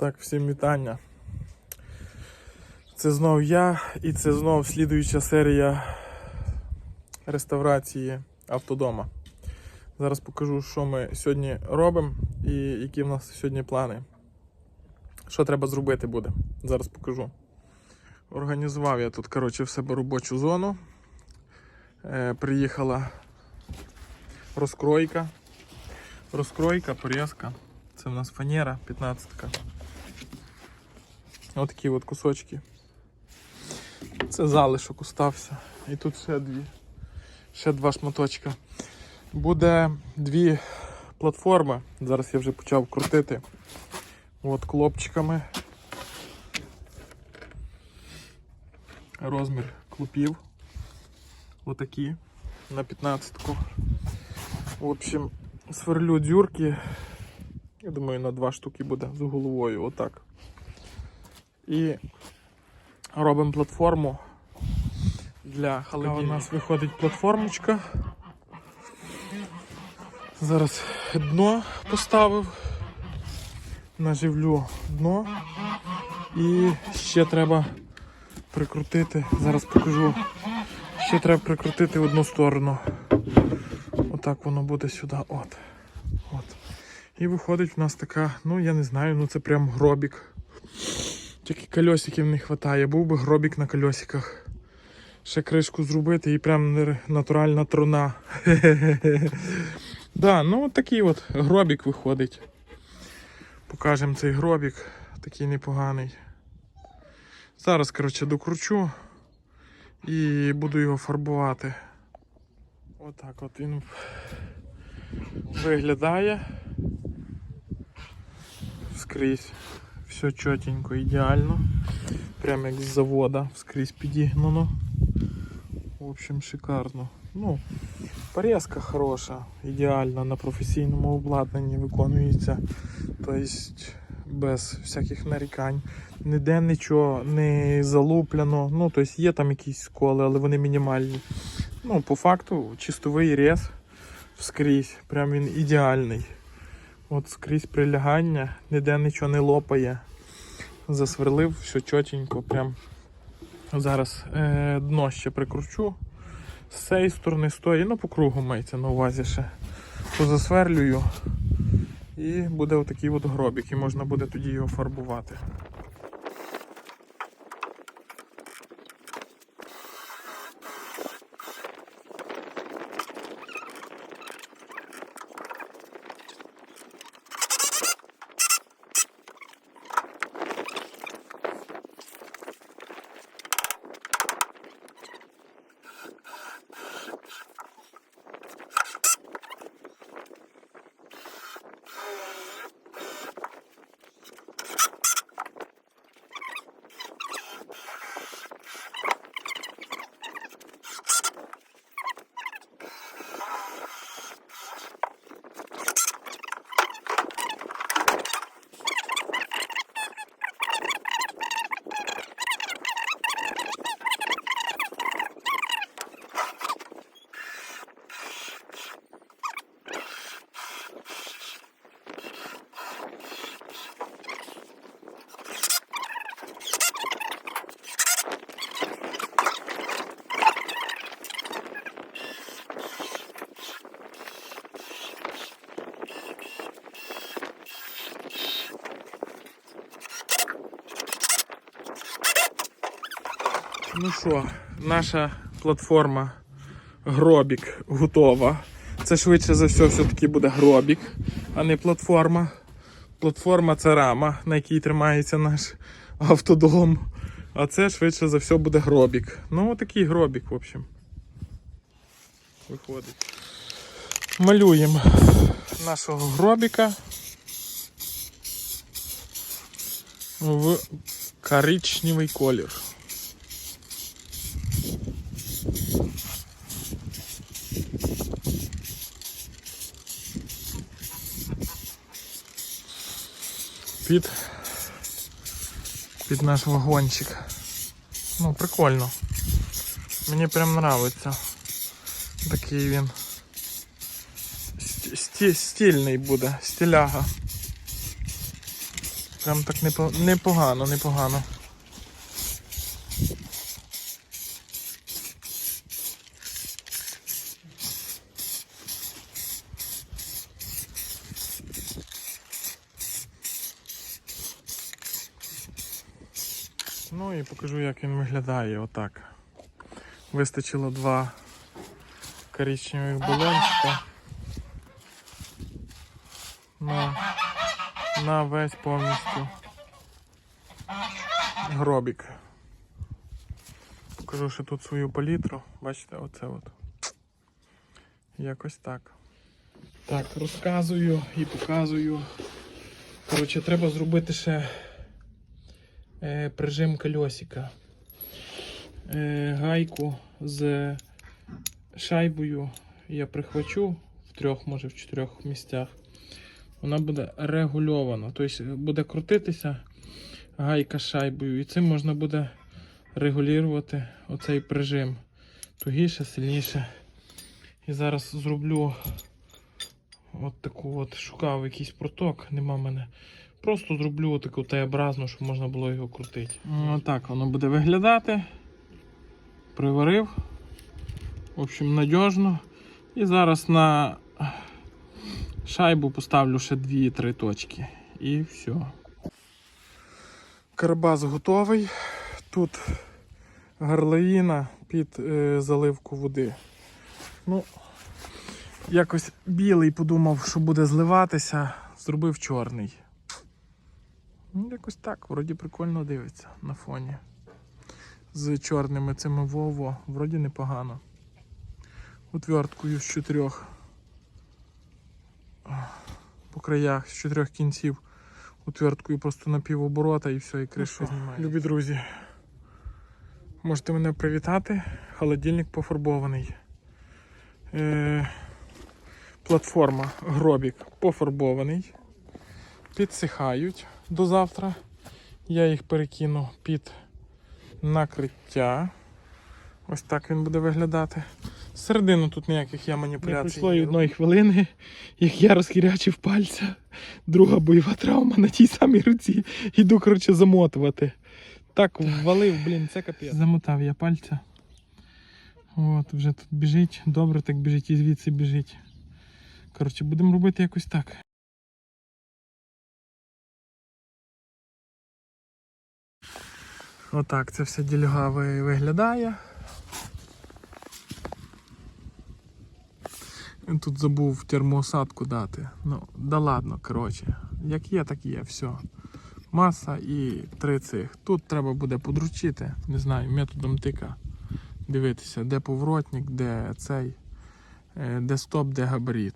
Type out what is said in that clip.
Так, всім вітання. Це знов я і це знов слідуюча серія реставрації автодома. Зараз покажу, що ми сьогодні робимо і які в нас сьогодні плани. Що треба зробити буде. Зараз покажу. Організував я тут, коротше, в себе робочу зону. Е, приїхала розкройка. Розкройка, порізка. Це в нас фанера 15-ка. Ось такі от кусочки. Це залишок остався. І тут ще дві. Ще два шматочка. Буде дві платформи. Зараз я вже почав крутити. От клопчиками. Розмір клопів. Отакі на 15-ку. В общем, сверлю дюрки. Я думаю, на два штуки буде з головою. Отак. І робимо платформу для холодильника. У нас виходить платформочка. Зараз дно поставив. Наживлю дно. І ще треба прикрутити. Зараз покажу. Ще треба прикрутити в одну сторону. Отак воно буде сюди. От. От. І виходить в нас така, ну я не знаю, ну це прям гробік. Тільки кольосиків не вистачає, був би гробік на кольосиках. Ще кришку зробити і прям натуральна труна. Да, ну такий от гробік виходить. Покажемо цей гробік, такий непоганий. Зараз, коротше, докручу і буду його фарбувати. Отак от він виглядає скрізь. Все чотенько, ідеально. Прямо як з завода, скрізь підігнано. В общем, шикарно. Ну, порізка хороша, ідеальна на професійному обладнанні виконується. Тобто без всяких нарікань. Ніде нічого не залуплено. Ну, тобто є там якісь сколи, але вони мінімальні. Ну, по факту, чистовий рез вскрізь. Прям він ідеальний. От скрізь прилягання, ніде нічого не лопає. Засверлив, все чотенько. Прям зараз е, дно ще прикручу. З цієї сторони стоїть, ну по кругу мається на увазі ще. Позасверлюю. І буде отакий от гробік, і можна буде тоді його фарбувати. Ну що, наша платформа Гробік готова. Це швидше за все все-таки буде гробік, а не платформа. Платформа це рама, на якій тримається наш автодом. А це швидше за все буде гробік. Ну, отакий гробік, в общем. Виходить. Малюємо нашого гробіка в коричневий колір. Під, під наш вагончик. Ну, прикольно. Мені прям нравиться. Такий він. Сті- сті- буде, стіляга. Прям так непо- непогано, непогано. Ну і покажу, як він виглядає отак. Вистачило два коричневих балончика на, на весь повністю гробік. Покажу ще тут свою палітру. Бачите, оце от. Якось так. Так, розказую і показую. Коротше, треба зробити ще е, прижим кольосика. Е, гайку з шайбою я прихвачу в трьох, може в чотирьох місцях. Вона буде регульована. Тобто буде крутитися гайка з шайбою. І цим можна буде регулювати оцей прижим. Тугіше, сильніше. І зараз зроблю от таку от, шукав якийсь проток, нема мене. Просто зроблю таку Т-образну, щоб можна було його крутити. Отак воно буде виглядати. Приварив. В общем, надіжно. І зараз на шайбу поставлю ще 2-3 точки. І все. Карбас готовий. Тут горловина під е, заливку води. Ну, якось білий подумав, що буде зливатися, зробив чорний. Ну, якось так, вроді прикольно дивиться на фоні. З чорними цими Вово, вроді непогано. Отверткою з чотирьох по краях, з чотирьох кінців. Отверткою просто на півоборота і все, і кришу знімає. Любі друзі, можете мене привітати. Холодильник пофарбований. Е, платформа Гробік пофарбований. Підсихають до завтра. Я їх перекину під накриття. Ось так він буде виглядати. Середину тут ніяких я маніпуляцій. Не пройшло і одної хвилини, як я розхірячив пальця. Друга бойова травма на тій самій руці. Іду, коротше, замотувати. Так ввалив, блін, це капець. Замотав я пальця. От, вже тут біжить, добре так біжить і звідси біжить. Коротше, будемо робити якось так. Отак це все дільга виглядає. Тут забув термоусадку дати. Ну, да ладно, коротше. Як є, так є, все. Маса і три цих. Тут треба буде подручити, не знаю, методом тика. Дивитися, де поворотник, де цей, е, де стоп, де габарит.